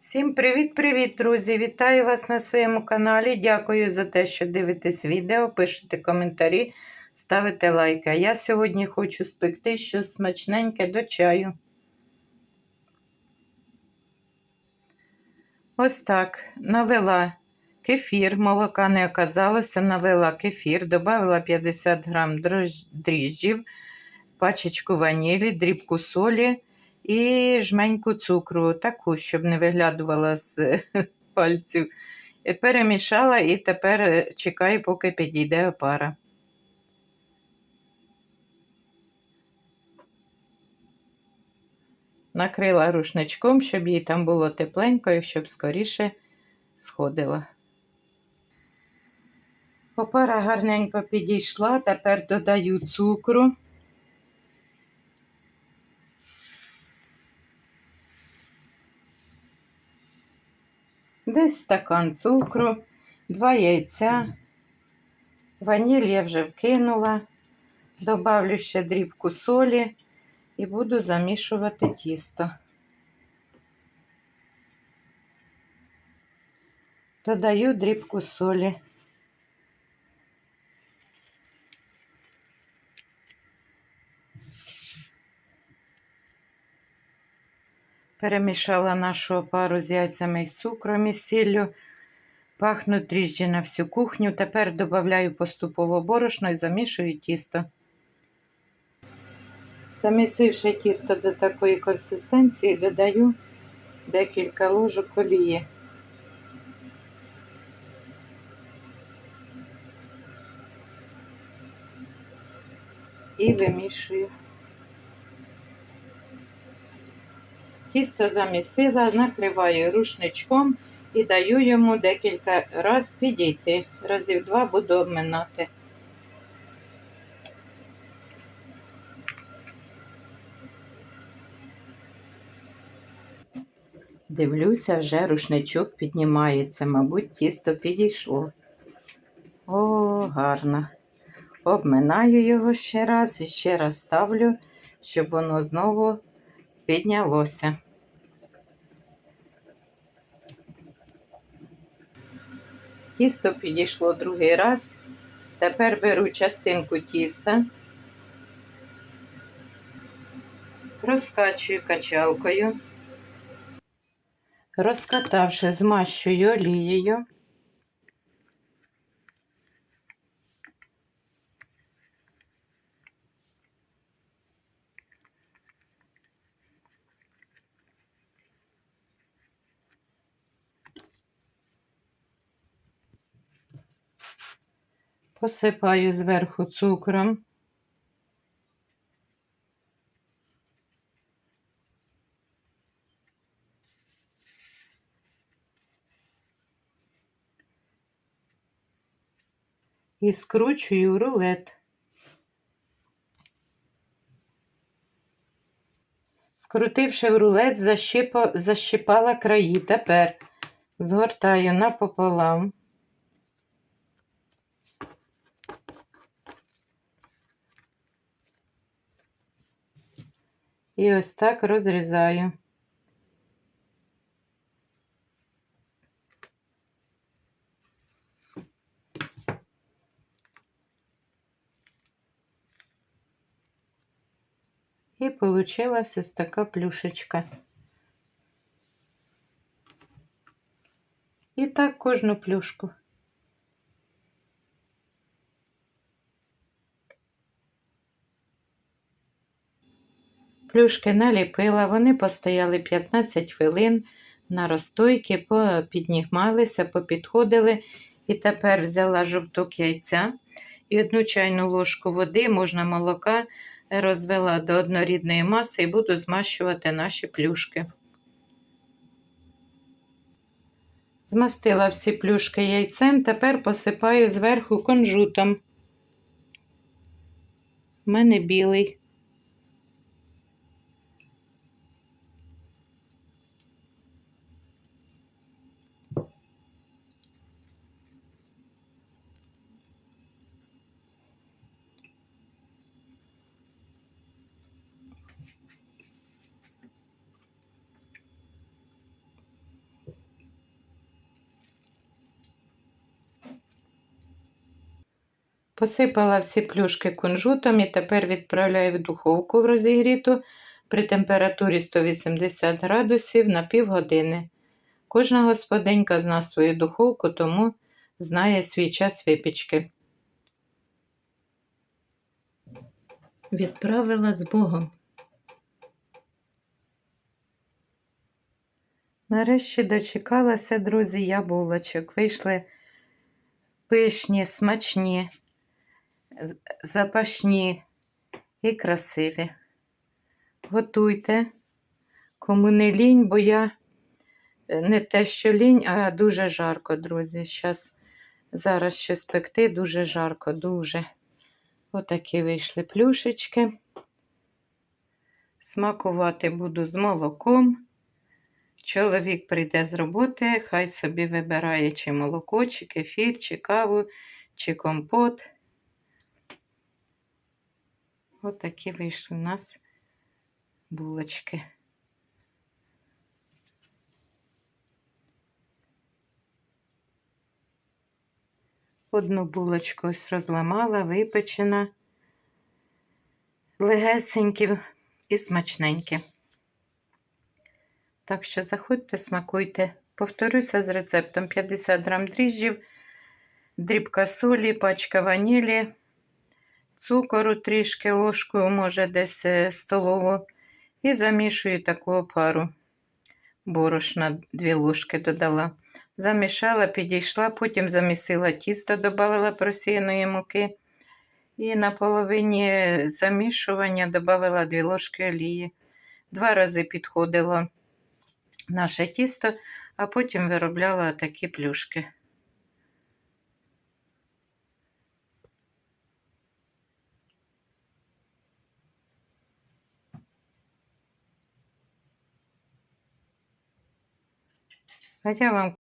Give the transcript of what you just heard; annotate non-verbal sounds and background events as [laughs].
Всім привіт-привіт, друзі! Вітаю вас на своєму каналі. Дякую за те, що дивитесь відео, пишете коментарі, ставите лайки. А я сьогодні хочу спекти щось смачненьке до чаю. Ось так. Налила кефір, молока не оказалося, налила кефір, додала 50 грам дріжджів, пачечку ванілі, дрібку солі і жменьку цукру, таку, щоб не виглядувала з [laughs] пальців. Перемішала і тепер е, чекаю, поки підійде опара. Накрила рушничком, щоб їй там було тепленько і щоб скоріше сходила. Опара гарненько підійшла, тепер додаю цукру. Десь стакан цукру, два яйця, ваніль я вже вкинула, добавлю ще дрібку солі і буду замішувати тісто. Додаю дрібку солі. Перемішала нашу опару з яйцями і цукром і сіллю. Пахнуть дріжджі на всю кухню. Тепер додаю поступово борошно і замішую тісто. Замісивши тісто до такої консистенції, додаю декілька ложок олії. І вимішую. Тісто замісила, накриваю рушничком і даю йому декілька разів підійти. Разів два буду обминати. Дивлюся, вже рушничок піднімається, мабуть, тісто підійшло. О, гарно. Обминаю його ще раз і ще раз ставлю, щоб воно знову піднялося. Тісто підійшло другий раз. Тепер беру частинку тіста, розкачую качалкою, розкатавши, змащую олією. Посипаю зверху цукром. І скручую рулет. Скрутивши в рулет, защипа, защипала краї. Тепер згортаю напополам. І ось так розрізаю. І получилась ось така плюшечка. І так кожну плюшку. Плюшки наліпила, вони постояли 15 хвилин на розстойки, піднігмалися, попідходили. І тепер взяла жовток яйця і одну чайну ложку води, можна молока, розвела до однорідної маси і буду змащувати наші плюшки. Змастила всі плюшки яйцем, тепер посипаю зверху кунжутом. У мене білий. Посипала всі плюшки кунжутом і тепер відправляю в духовку в розігріту при температурі 180 градусів на півгодини. Кожна господинька зна свою духовку, тому знає свій час випічки. Відправила з Богом. Нарешті дочекалася, друзі, я булочок. Вийшли пишні, смачні, запашні і красиві. Готуйте, кому не лінь, бо я е, не те, що лінь, а дуже жарко, друзі. Щас, зараз щось пекти, дуже жарко, дуже. Отакі вийшли плюшечки. Смакувати буду з молоком. Чоловік прийде з роботи, хай собі вибирає чи молоко, чи кефір, чи каву, чи компот. Отакі вийшли у нас булочки. Одну булочку ось розламала, випечена, легесенькі і смачненькі. Так що заходьте, смакуйте. Повторюся з рецептом: 50 грам дріжджів, дрібка солі, пачка ванілі, цукору трішки ложкою, може десь е, столову. І замішую таку опару. Борошна 2 ложки додала. Замішала, підійшла, потім замісила тісто, додала просіяної муки. І на половині замішування додала 2 ложки олії. Два рази підходило наше тісто, а потім виробляла такі плюшки. А я вам